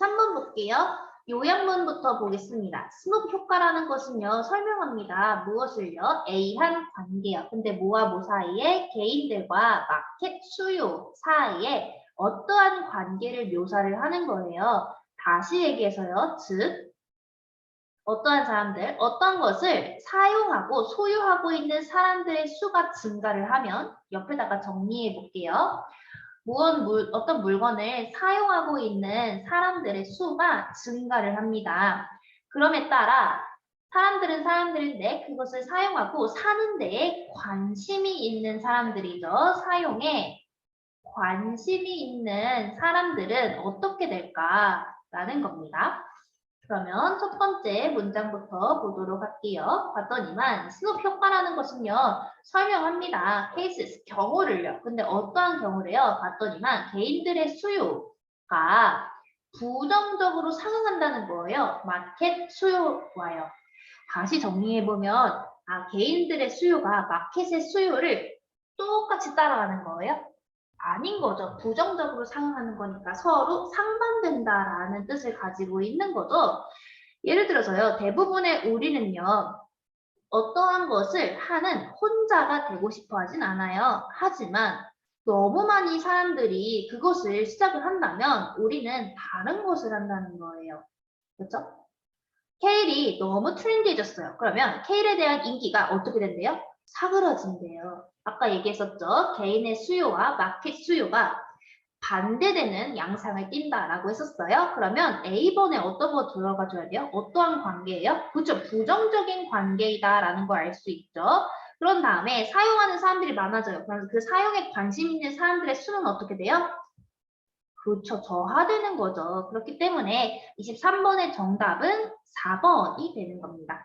23번 볼게요. 요약문부터 보겠습니다. 스눕 효과라는 것은요, 설명합니다. 무엇을요? A한 관계요. 근데 뭐와 뭐 사이에? 개인들과 마켓 수요 사이에 어떠한 관계를 묘사를 하는 거예요. 다시 얘기해서요. 즉, 어떠한 사람들, 어떤 것을 사용하고 소유하고 있는 사람들의 수가 증가를 하면 옆에다가 정리해 볼게요. 무언 물, 어떤 물건을 사용하고 있는 사람들의 수가 증가를 합니다. 그럼에 따라 사람들은 사람들인데 그것을 사용하고 사는 데에 관심이 있는 사람들이죠. 사용에 관심이 있는 사람들은 어떻게 될까라는 겁니다. 그러면 첫 번째 문장부터 보도록 할게요. 봤더니만 스눕 효과라는 것은요. 설명합니다. 케이스, 경우를요. 근데 어떠한 경우래요? 봤더니만 개인들의 수요가 부정적으로 상승한다는 거예요. 마켓 수요와요. 다시 정리해보면 아, 개인들의 수요가 마켓의 수요를 똑같이 따라가는 거예요. 아닌 거죠. 부정적으로 상응하는 거니까 서로 상반된다라는 뜻을 가지고 있는 거죠. 예를 들어서요. 대부분의 우리는요. 어떠한 것을 하는 혼자가 되고 싶어 하진 않아요. 하지만 너무 많이 사람들이 그것을 시작을 한다면 우리는 다른 것을 한다는 거예요. 그렇죠? 케일이 너무 트렌디해졌어요. 그러면 케일에 대한 인기가 어떻게 된대요? 사그러진대요. 아까 얘기했었죠. 개인의 수요와 마켓 수요가 반대되는 양상을 띈다라고 했었어요. 그러면 A번에 어떤 거 들어가 줘야 돼요? 어떠한 관계예요? 그렇죠. 부정적인 관계이다라는 걸 알 수 있죠. 그런 다음에 사용하는 사람들이 많아져요. 그래서 그 사용에 관심 있는 사람들의 수는 어떻게 돼요? 그렇죠. 저하되는 거죠. 그렇기 때문에 23번의 정답은 4번이 되는 겁니다.